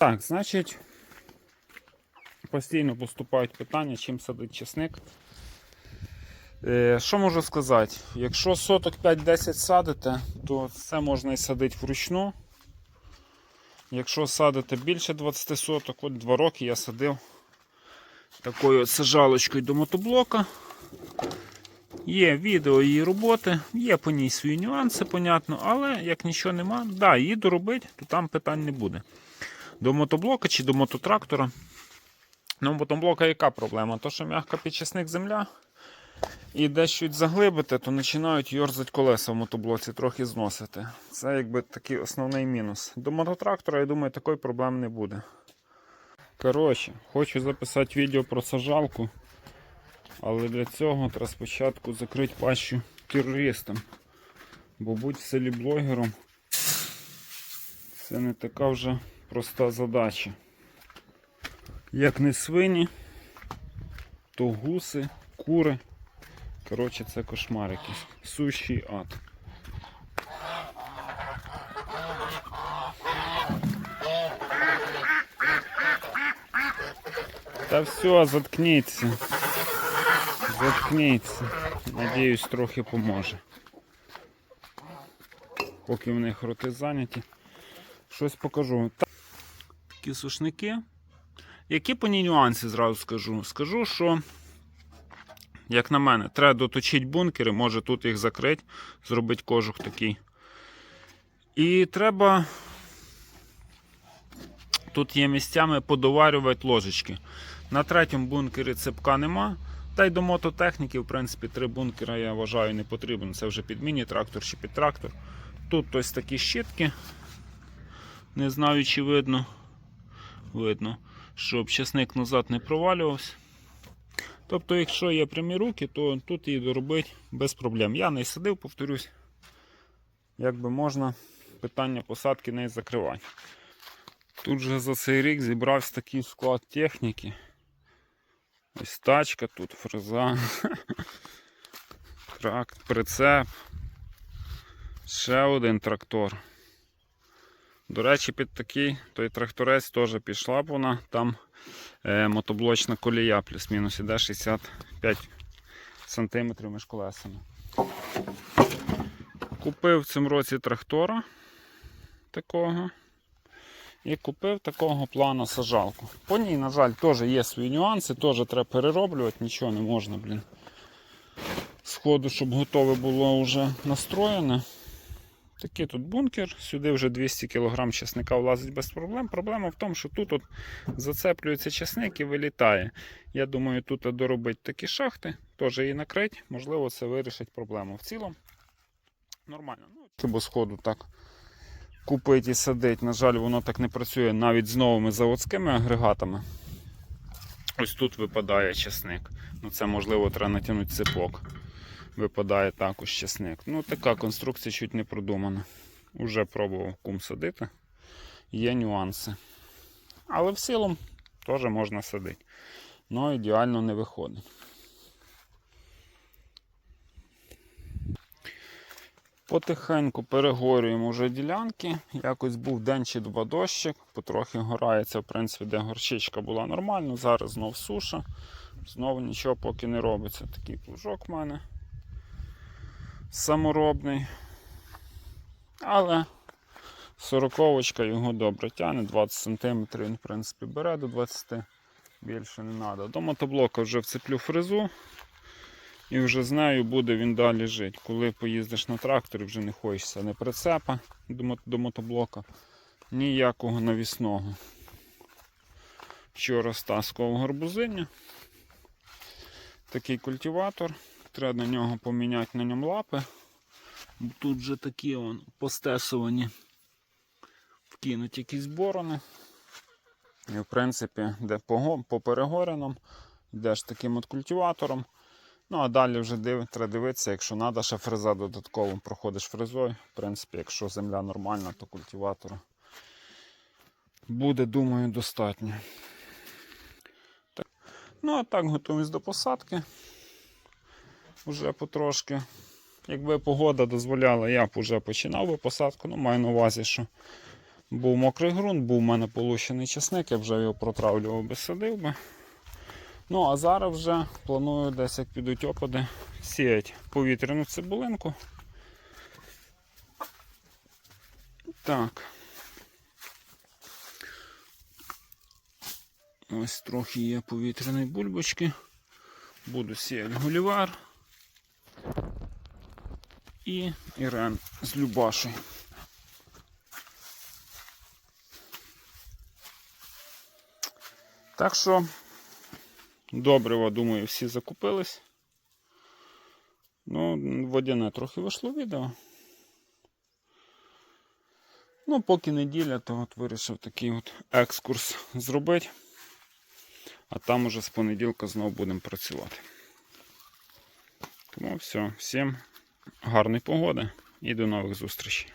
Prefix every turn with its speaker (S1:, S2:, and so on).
S1: Так, значить, постійно поступають питання, чим садить чесник. Е, що можу сказати? Якщо соток 5-10 садите, то це можна і садити вручну. Якщо садите більше 20 соток, от 2 роки я садив такою сажалочкою до мотоблока. Є відео її роботи, є по ній свої нюанси, понятно, але як нічого нема, да, її доробити, то там питань не буде. До мотоблока чи до мототрактора. Ну, мотоблока яка проблема? То, що м'яка підчасник земля, і десь щось заглибити, то починають йорзати колеса в мотоблоці, трохи зносити. Це якби такий основний мінус. До мототрактора, я думаю, такої проблеми не буде. Коротше, хочу записати відео про сажалку, але для цього треба спочатку закрити пащу терористам. Бо будь в селі блогером це не така вже проста задача. Як не свині, то гуси, кури. Коротше, це кошмар якийсь. Сущий ад. Та все, заткніться. Заткніться. Надіюсь, трохи поможе. Поки в них роти зайняті. Щось покажу. Та- Такі сушники. Які по ній нюанси зразу скажу? Скажу, що, як на мене, треба доточити бункери, може тут їх закрити, зробити кожух такий. І треба. Тут є місцями подоварювати ложечки. На третьому бункері цепка нема. Та й до мототехніки, в принципі, три бункера я вважаю не потрібно. Це вже під міні-трактор чи під трактор. Тут ось такі щітки. Не знаю, чи видно. Видно, щоб часник назад не провалювався. Тобто, якщо є прямі руки, то тут її доробити без проблем. Я не сидив, повторюсь, як би можна питання посадки не закривати. Тут же за цей рік зібрався такий склад техніки. Ось тачка, тут фреза, тракт, прицеп, ще один трактор. До речі, під такий той тракторець теж пішла б вона, там е, мотоблочна колія плюс-мінус іде 65 см між колесами. Купив в цьому році трактора такого. І купив такого плану сажалку. По ній, на жаль, теж є свої нюанси, теж треба перероблювати, нічого не можна, блін. Сходу, щоб готове було вже настроєне. Такий тут бункер, сюди вже 200 кг чесника влазить без проблем. Проблема в тому, що тут от зацеплюється чесник і вилітає. Я думаю, тут доробити такі шахти, теж її накрити, можливо, це вирішить проблему. В цілому нормально. Ну, бо сходу так купити і садити. На жаль, воно так не працює навіть з новими заводськими агрегатами. Ось тут випадає чесник. Ну Це можливо треба натягнути цепок. Випадає також чесник. Ну така конструкція чуть не продумана. Уже пробував кум садити. Є нюанси. Але в цілому теж можна садити. Ну ідеально не виходить. Потихеньку перегорюємо вже ділянки. Якось був день чи два дощик, потрохи горається, в принципі, де горчичка була нормально. Зараз знов суша, знову нічого поки не робиться. Такий плужок в мене саморобний. Але сороковочка його добре тягне, 20 см він в принципі бере до 20 більше не треба. До мотоблока вже вцеплю фрезу. І вже з нею буде він далі жити. Коли поїздиш на тракторі, вже не хочеться ні прицепа до, мотоблока, ніякого навісного. Вчора стаскував гарбузиня. Такий культиватор. Треба на нього поміняти на ньому лапи. Тут вже такі он постесувані. Вкинуть якісь борони. І в принципі, де по, перегоринам, йдеш таким от культиватором. Ну, а далі вже див, треба дивитися, якщо треба, ще фреза додатково проходиш фрезою. В принципі, якщо земля нормальна, то культиватора буде, думаю, достатньо. Так. Ну, а так, готуємось до посадки. Уже потрошки. Якби погода дозволяла, я б вже починав би посадку. Ну, маю на увазі, що Був мокрий ґрунт, був у мене полущений часник, я вже його протравлював би садив би. Ну, а зараз вже планую десь як підуть опади, сіять повітряну цибулинку. Так. Ось трохи є повітряної бульбочки. Буду сіяти голівар. І Ірен з Любашею. Так що добрива, думаю, всі закупились. Ну, водяне трохи вийшло відео. Ну, поки неділя, то от вирішив такий от екскурс зробити. А там уже з понеділка знову будемо працювати. Тому все, всім гарної погоди і до нових зустрічей.